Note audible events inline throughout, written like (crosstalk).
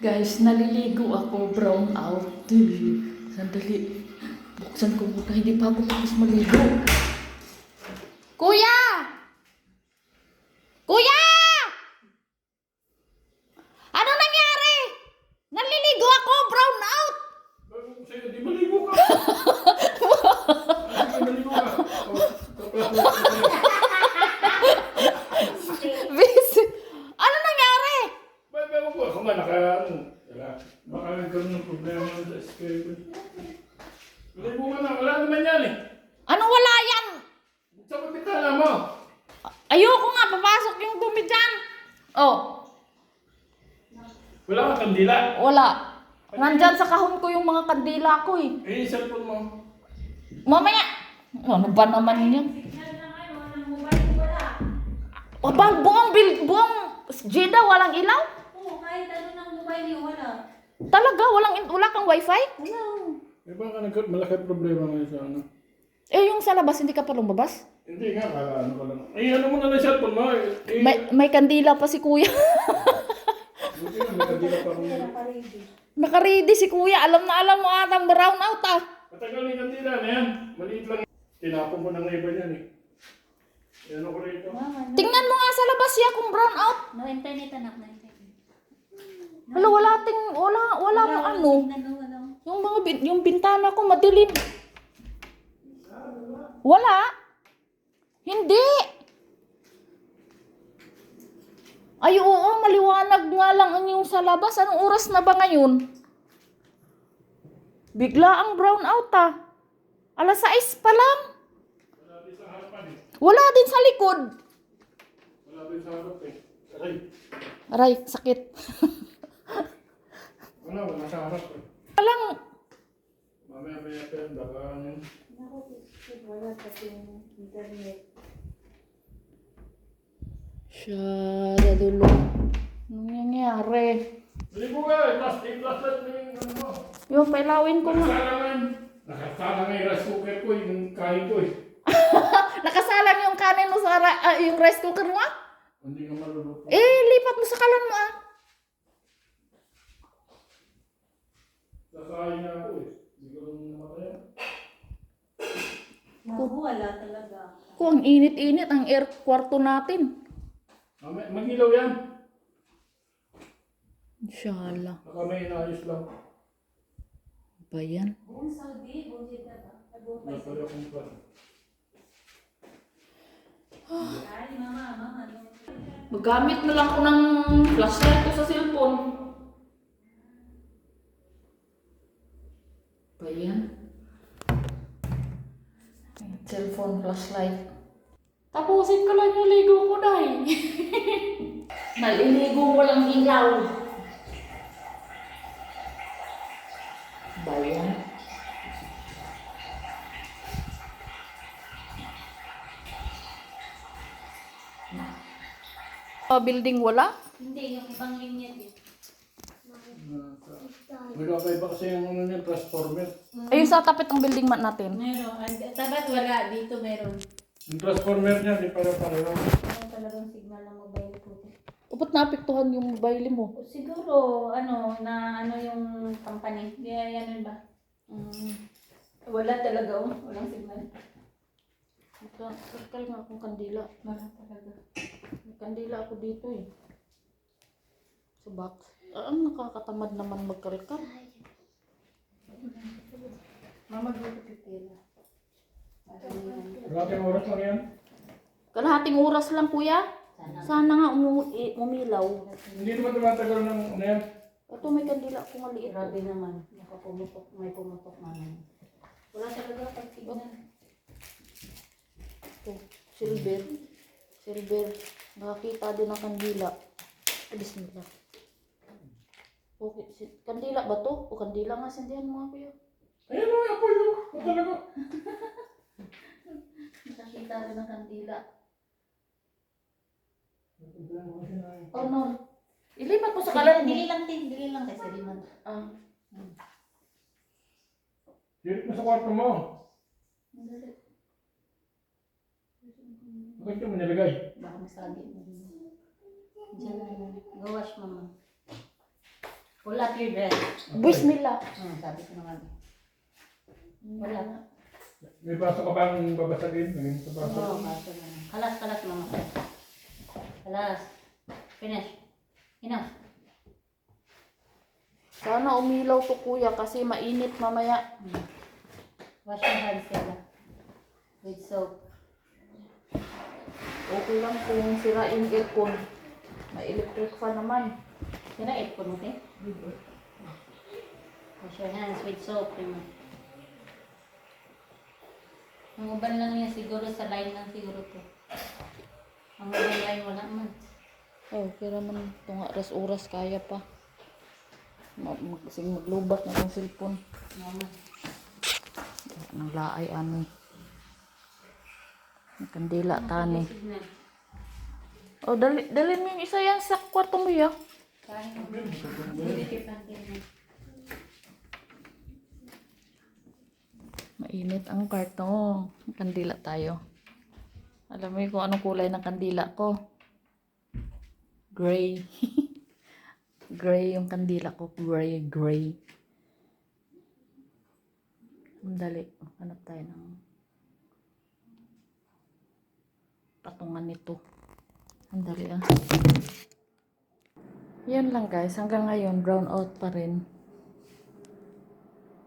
Guys, naliligo ako, brown out. Sandali. Buksan ko muna, hindi pa ako tapos maligo. Kuya! Kuya! Ano nangyari? Naliligo ako, brown out! Bago sa'yo, di maligo ka. Di maligo ka. Bis, ano nangyari? Ba't bago ko? Ako nga naka, ano, wala. Baka nagkaroon ng problema sa scale ko. Maligo ka na, wala naman yan eh. Ano wala yan? Sa kapitala mo. Ayoko nga, papasok yung dumi dyan. Oh, Wala kang kandila. wala. Nandyan sa kahon ko yung mga kandila ko eh. Eh, yung cellphone mo. Mamaya. Ano ba naman yan? Aba, buong bil, buong Jeddah walang ilaw? Oo, kahit ano ng mobile niyo, wala. Talaga, walang, wala kang wifi? Wala. Eh, baka nagkaroon, malaki problema ngayon sa ano. Eh, yung sa labas, hindi ka pa lumabas? Hindi nga, kala ano ka lang. Eh, ano mo na lang cellphone mo. Eh, eh, May, may kandila pa si kuya. Buti may kandila pa akong... Nakaready. Nakaready si kuya. Alam na alam mo atang brown out ah. Matagal na yung kandila na yan. Maliit lang. Tinapon ko ng iba niyan eh. Eh, ano ko rito? Mama, no, Tingnan mo nga sa labas siya kung brown out. no internet anak, no internet. Wala, wala ting, wala, wala mo ano. Ano, wala. Yung mga, bin- yung bintana ko madilim. Wala. Hindi. Ay, oo, maliwanag nga lang ang yung sa labas. Anong oras na ba ngayon? Bigla ang brown out ah. Alas 6 pa lang. Wala din sa harapan eh. Wala din sa likod. Wala din sa harap eh. Aray. Aray, sakit. (laughs) Wala, wala sa harap eh. Walang, Mamaya maya pa baka ano yun. Wala kasi internet. Siya, dadulo. Anong nangyayari? Bili mo ka plus lang na yung ano. Yung pailawin ko nga. Nakasala nga yun. Nakasala nga yung rice cooker ko, yung kain ko eh. Nakasalang yung kanin mo sa ah, yung rice cooker mo ah. Hindi nga maluluto. Eh, lipat mo sa kalan mo ah. Nakain na ako eh. Hindi ko namatay. Naku, wala talaga. Kung ang init-init ang air kwarto natin. Mag-ilaw yan. Inshallah. Baka may inayos lang. Ba yan? Buong Saudi, buong Jeddah ba? Ay, buong Wala pala akong pa. Ay, mama, mama. Magamit na lang ako ng flashlight ko sa cellphone. Ba yan? Cellphone flashlight. Tapusin ko lang yung ligo ko, Day. (laughs) Naliligo ko lang ilaw. Ba yan? Ah, building wala? Hindi, yung ibang linya din. May kakaiba kasi yung ano niya, transformer. Ayun sa tapit ng building mat natin. Meron. Ay, Tabat wala. Dito meron. Yung transformer niya, di para pareho. Meron talagang signal ng mobile ko. Upat naapektuhan yung mobile mo. Siguro, ano, na ano yung company. Kaya yan ba? Mm. Wala talaga, oh. Walang signal. Sakal nga akong kandila. Wala talaga. May kandila ako dito eh. Sa box. Ah, ang nakakatamad naman magkalkal. Mama, dito pipila. Kalating oras lang yan. Kalahating oras lang kuya. Sana. Sana nga umu- umilaw. Hindi naman tumatagal ng ano yan. Ito may kandila ako maliit. Grabe naman. Nakapumutok, may pumutok naman. Wala talaga pag signal. Ito, silver. Silver. Nakakita din ng kandila. Ah, Bismillah. Okay, si- kandila ba to? O kandila nga, sindihan mo nga kuya. Ayun o, ako yun. Ano talaga? (laughs) Nakakita rin ng kandila. Oh no. Ilipat mo sa kalan mo. Dili lang, tin. Dili lang kasi liman. Ah. Dirit mo sa kwarto mo. Bakit ka mo nilagay? Baka masagi mo. Diyan na. Gawash, mama. Pull up your dress. Bismillah. Hmm, sabi ko naman. Wala na. May pasok ka bang babasagin? May sa pasok. Oo, kaso na. Kalas, kalas mga. Kalas. Finish. Enough. Sana umilaw to kuya kasi mainit mamaya. Hmm. Wash your hands, Stella. With soap. Okay lang kung sira yung aircon. May electric fan naman. Sira, aircon mo, te? Wash your hands with soap. Prima. Ang uban lang yan siguro sa line lang siguro to. Ang uban line wala man. Oh, pero man itong oras-oras kaya pa. Mag, mag, sige, maglubat na itong cellphone. Mama. Nang laay ani. Ang Kandila tani. Oh, dali, dali mo yung isa yan sa kwarto mo ya. Mainit ang kwarto. Kandila tayo. Alam mo yung kung anong kulay ng kandila ko? Gray. (laughs) gray yung kandila ko. Gray, gray. Dali. Hanap tayo ng patungan nito. Ang ah. Yan lang guys. Hanggang ngayon, brown out pa rin.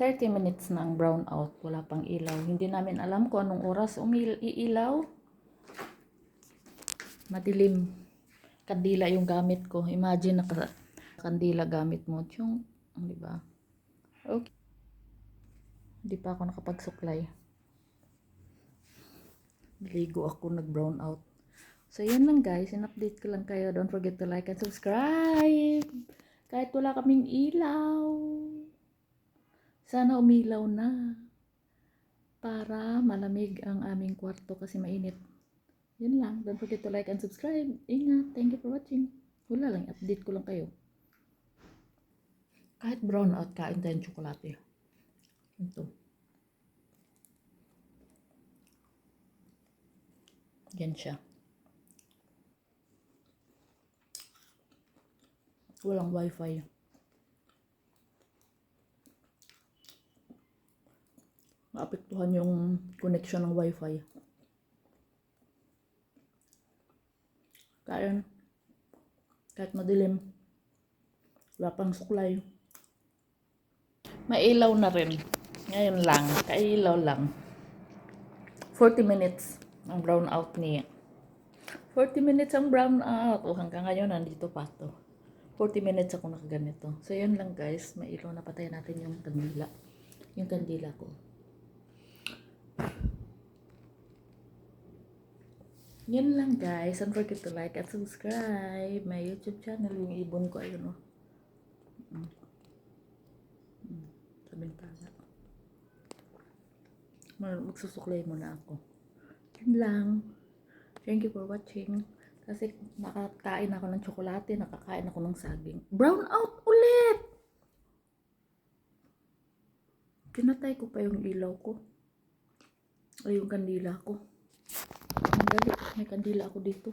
30 minutes na ang brown out. Wala pang ilaw. Hindi namin alam kung anong oras umil iilaw. Madilim. Kandila yung gamit ko. Imagine naka kandila gamit mo. Yung, di ba? Okay. Hindi pa ako nakapagsuklay. Naligo ako, nag-brown out. So, yun lang guys. In-update ko lang kayo. Don't forget to like and subscribe. Kahit wala kaming ilaw. Sana umilaw na. Para malamig ang aming kwarto kasi mainit. Yun lang. Don't forget to like and subscribe. Ingat. Thank you for watching. Wala lang. Update ko lang kayo. Kahit brown out, kain tayong tsokolate. Ito. Yan siya. Walang wifi. maapektuhan yung connection ng wifi. Kaya, kahit madilim, wala pang suklay. Mailaw na rin. Ngayon lang, kailaw lang. 40 minutes ang brown out niya. 40 minutes ang brown out. O hanggang ngayon, nandito pa to. 40 minutes ako nakaganito. So, yun lang guys. Mailaw na patay natin yung kandila. Yung kandila ko. Yun lang guys. Don't forget to like and subscribe. My YouTube channel. Yung ibon ko. Ayun o. Mm. Mm. Sabing tala. Mag- Magsusuklay muna ako. Yun lang. Thank you for watching. Kasi nakakain ako ng tsokolate, nakakain ako ng saging. Brown out ulit! Pinatay ko pa yung ilaw ko. Ay, yung kandila ko. Ang dali. May kandila ako dito.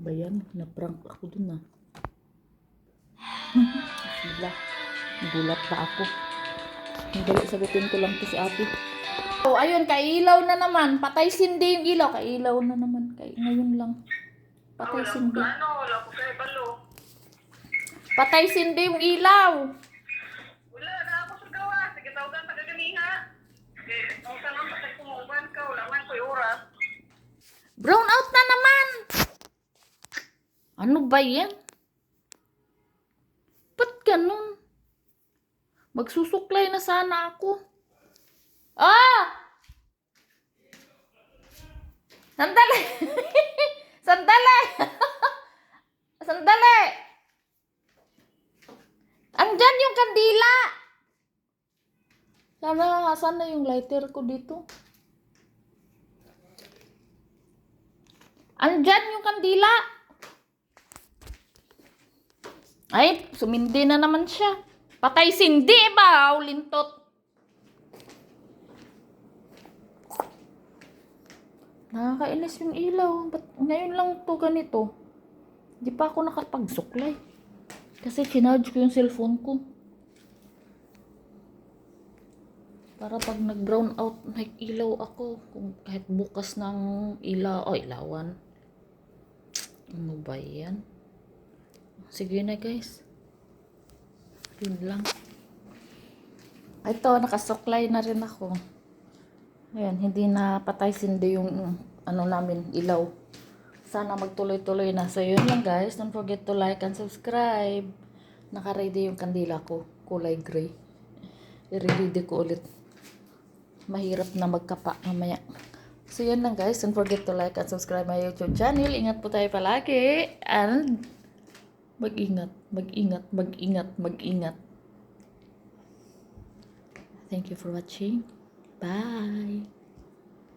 Ba yan? Na-prank ako dun ah. (laughs) Sila. Nagulat pa ako. Dali sagutin ko lang to si ate. Oh, ayun, kailaw na naman. Patay sindi yung ilaw. Kailaw na naman. Kay, ngayon lang. Patay sindi. Ano, wala ko sa ibalo. Patay sindi yung ilaw. Wala na ako sa gawa. Sige, tawagan taga ganiha. Okay, kung saan ang patay kumuban ka, wala man ko oras. Brown out na naman. Ano ba yan? Ba't ganun? Magsusuklay na sana ako. Ah! Sandali! (laughs) Sandali! (laughs) Sandali! Andyan yung kandila! Sana, sana yung lighter ko dito. Andyan yung kandila. Ay, sumindi na naman siya. Patay sindi ba? Lintot. Nakakainis yung ilaw. Ba't ngayon lang to ganito? Di pa ako nakapagsuklay. Kasi chinarge ko yung cellphone ko. Para pag nag-brown out, nag-ilaw ako. Kung kahit bukas ng ilaw, o ilawan. Ano ba yan? Sige na guys. Yun lang. Ito, nakasuklay na rin ako. Ayan, hindi na patay sindi yung ano namin, ilaw. Sana magtuloy-tuloy na. So, yun lang guys. Don't forget to like and subscribe. Naka-ready yung kandila ko. Kulay gray. I-ready ko ulit. Mahirap na magkapa mamaya. So, yun lang guys. Don't forget to like and subscribe my YouTube channel. Ingat po tayo palagi. And mag-ingat, mag-ingat, mag-ingat, mag-ingat. Thank you for watching. Bye.